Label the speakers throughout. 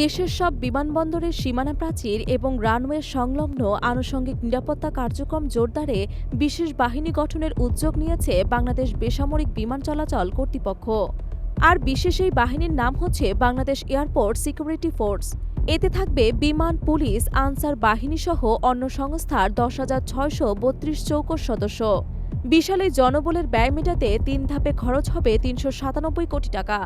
Speaker 1: দেশের সব বিমানবন্দরের সীমানা প্রাচীর এবং রানওয়ে সংলগ্ন আনুষঙ্গিক নিরাপত্তা কার্যক্রম জোরদারে বিশেষ বাহিনী গঠনের উদ্যোগ নিয়েছে বাংলাদেশ বেসামরিক বিমান চলাচল কর্তৃপক্ষ। আর বিশেষ এই বাহিনীর নাম হচ্ছে বাংলাদেশ এয়ারপোর্ট সিকিউরিটি ফোর্স। এতে থাকবে বিমান, পুলিশ, আনসার বাহিনী সহ অন্য সংস্থার দশ হাজার ছয়শো বত্রিশ চৌকস সদস্য। বিশাল এই জনবলের ব্যয় মেটাতে তিন ধাপে খরচ হবে তিনশো সাতানব্বই কোটি টাকা।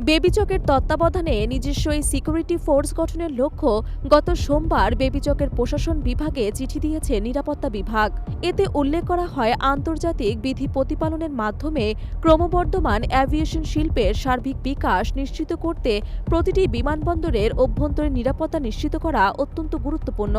Speaker 1: বেবিচকের তত্ত্বাবধানে নিজস্ব এই সিকিউরিটি ফোর্স গঠনের লক্ষ্য গত সোমবার বেবিচকের প্রশাসন বিভাগে চিঠি দিয়েছে নিরাপত্তা বিভাগ। এতে উল্লেখ করা হয় আন্তর্জাতিক বিধি প্রতিপালনের মাধ্যমে ক্রমবর্ধমান অ্যাভিয়েশন শিল্পের সার্বিক বিকাশ নিশ্চিত করতে প্রতিটি বিমানবন্দরের অভ্যন্তরীণ নিরাপত্তা নিশ্চিত করা অত্যন্ত গুরুত্বপূর্ণ।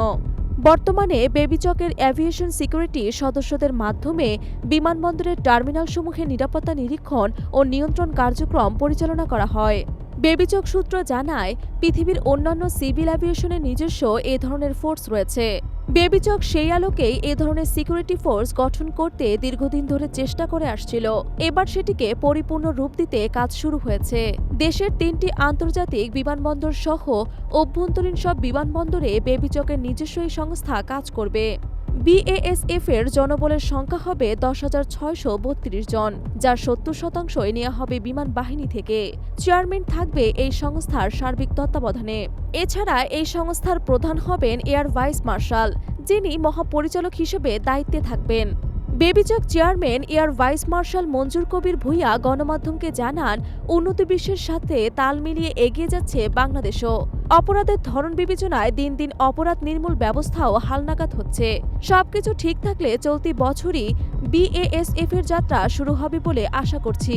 Speaker 1: বর্তমানে বেবিচকের অ্যাভিয়েশন সিকিউরিটি সদস্যদের মাধ্যমে বিমানবন্দরের টার্মিনালসমূহের নিরাপত্তা নিরীক্ষণ ও নিয়ন্ত্রণ কার্যক্রম পরিচালনা করা হয়। বেবিচক সূত্র জানায়, পৃথিবীর অন্যান্য সিভিল অ্যাভিয়েশনের নিজস্ব এ ধরনের ফোর্স রয়েছে। বেবিচক সেই আলোকেই এ ধরনের সিকিউরিটি ফোর্স গঠন করতে দীর্ঘদিন ধরে চেষ্টা করে আসছিল। এবার সেটিকে পরিপূর্ণ রূপ দিতে কাজ শুরু হয়েছে। দেশের তিনটি আন্তর্জাতিক বিমানবন্দর সহ অভ্যন্তরীণ সব বিমানবন্দরে বেবিচকের নিজস্ব এই সংস্থা কাজ করবে। বিএএসএফ এর জনবলের সংখ্যা হবে দশ হাজার ছয়শো বত্রিশ জন, যার সত্তর শতাংশই নেওয়া হবে বিমান বাহিনী থেকে। চেয়ারম্যান থাকবে এই সংস্থার সার্বিক তত্ত্বাবধানে। এছাড়া এই সংস্থার প্রধান হবেন এয়ার ভাইস মার্শাল, যিনি মহাপরিচালক হিসেবে দায়িত্বে থাকবেন। বেবিচক chairman, air vice marshal Manjur Kabir Bhuiyan গণমাধ্যমকে জানান, উন্নত বিশ্বের সাথে তাল মিলিয়ে এগিয়ে যাচ্ছে বাংলাদেশও। অপরাধের ধরন বিবেচনায় দিন দিন অপরাধ নির্মূল ব্যবস্থাও হালনাগাদ হচ্ছে। সবকিছু ঠিক থাকলে চলতি বছরই বিএএসএফ এর যাত্রা শুরু হবে বলে আশা করছি।